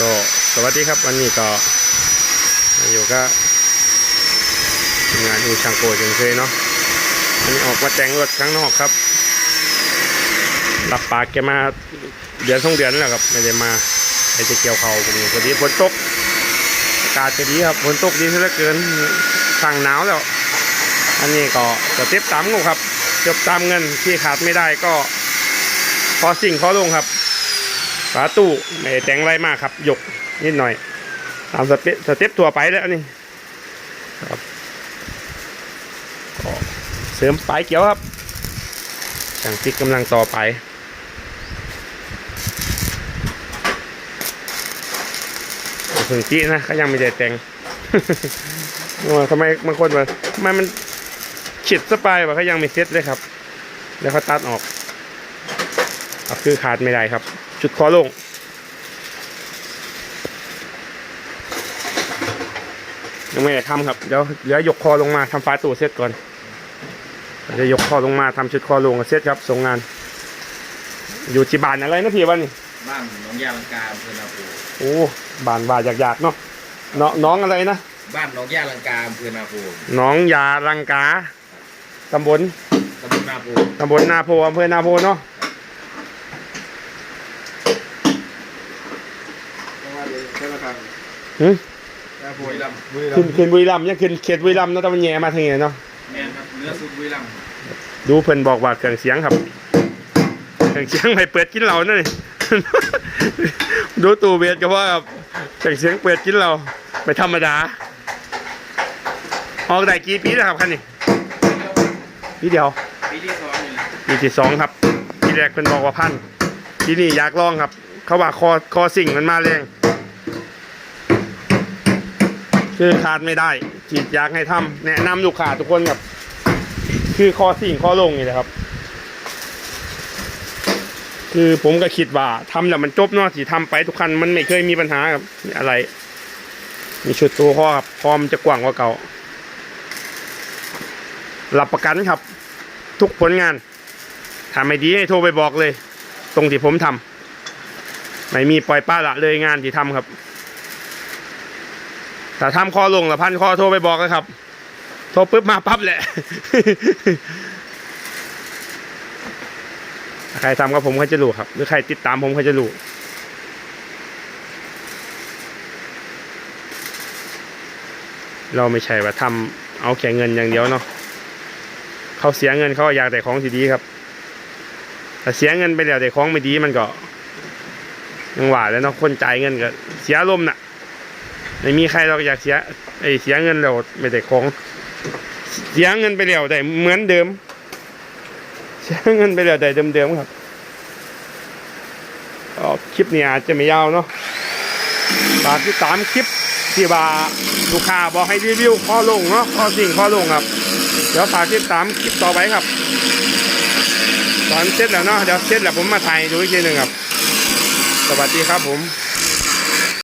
ก็สวัสดีครับวันนี้ก็อยู่ก็ทำงานอยู่ช่างโกยเช่นเคยเนาะวันนี้ออกมาแต่งรถข้างนอกครับรับปากแกมาเดือนสองเดือนแล้วครับไม่ได้มาไอจะเกี่ยวเขาผมพอดีฝนตกอากาศก็ดีครับฝนตกดีซะเหลือเกินสั่งหนาวแล้ว อันนี้ก็จะเต็บตามงูครับจบตามเงินที่ขาดไม่ได้ก็พอสิ่งพอลงครับ ฝาตู้ไม่แต่งอะไรมากครับหยกนิดหน่อย ตามสเต็ปสเต็ปตัวไปแล้วนี่ครับก็เสริมปลายเกี่ยวครับช่างติ๊กกำลังต่อไปถึงจีนะเขายังไม่ได้แต่งว่าทำไมบางคนว่าทำไมมันฉิดสปายว่าเขายังไม่เซ็ตเลยครับ แล้วเขาตัดออกก็คือขาดไม่ได้ครับ จุดคอลง ยังไม่ได้ทำครับ เดี๋ยวเดี๋ยวยกคอลงมาทำฟ้าตู้เสร็จก่อนเดี๋ยวยกคอลงมาทำชุดคอลงเสร็จครับส่งงาน อยู่ที่บ้านอะไรนะพี่วันนี้บ้านหนองยาลังกาอำเภอนาโพโอ้บ้านว่าอยากๆเนาะเนาะน้องอะไรนะบ้านหนองยาลังกาอำเภอนาโพน้องยาลังกาตำบลตำบลนาโพตำบลนาโพอำเภอนาโพเนาะ หึนาโพบุรีรัมย์ขึ้นขึ้นบุรีรัมย์ยังขึ้นเขตบุรีรัมย์เนาะแต่มันแย่มาทางนี้เนาะแมนครับเนื้อสุดบุรีรัมย์ดูเพิ่นบอกว่าเครื่องเสียงครับเครื่องเสียงไม่เปิดกินเหล้านั่นนี่ ดูตู้เบสก็ว่าครับเครื่องเสียงเปิดกินเหล้าไม่ธรรมดาออกได้กี่ปีแล้วครับคันนี้ปีเดียว ปีที่สองนี่แหละปีที่สองครับทีแรกเพิ่นบอกว่าพันทีนี้อยากลองครับ เขาว่าคอคอสิ่งมันมาแรง คือขาดไม่ได้ที่อยาให้ทำแนะนำลูกค้าทุกคนครับคือคอสิ่งคอลงนี่แหละครับ คือผมก็คิดว่าทำแล้วมันจบเนาะที่ทำไปทุกคันมันไม่เคยมีปัญหาครับอะไร มีชุดตัวข้อครับพร้อมจะกว้างกว่าเก่ารับประกันครับ ทุกผลงานถ้าไม่ดีให้โทรไปบอกเลย ตรงที่ผมทำไม่มีปล่อยป้าละเลยงานที่ทำครับ ถ้าทำคอลงละพันคอโทรไปบอกเลยครับ โทรปุ๊บมาปั๊บแหละ ใครทำกับผมเขาจะรู้ครับ หรือใครติดตามผมเขาจะรู้เราไม่ใช่ว่าทำเอาแค่เงินอย่างเดียวเนาะเขาเสียเงินเขาอยากได้ของที่ดีครับแต่เสียเงินไปแล้วได้ของไม่ดีมันก็ยังหวาแล้วเนาะคนจ่ายเงินก็เสียลมณ์น่ะ ไม่มีใครเราอยากเสียไอเสียเงินแล้วไม่ได้ของ เสียเงินไปแล้วได้เหมือนเดิม เสียเงินไปแล้วได้เดิมๆครับก็คลิปนี้อาจจะไม่ยาวเนาะฝากที่ตามคลิปที่ว่าลูกค้าบอกให้รีวิวข้อลงเนาะข้อสิ่งข้อลงครับ เดี๋ยวฝากติดตามคลิปต่อไปครับ ตอนเสร็จแล้วเนาะเดี๋ยวเสร็จแล้วผมมาถ่ายดูอีกทีหนึ่งครับ สวัสดีครับผม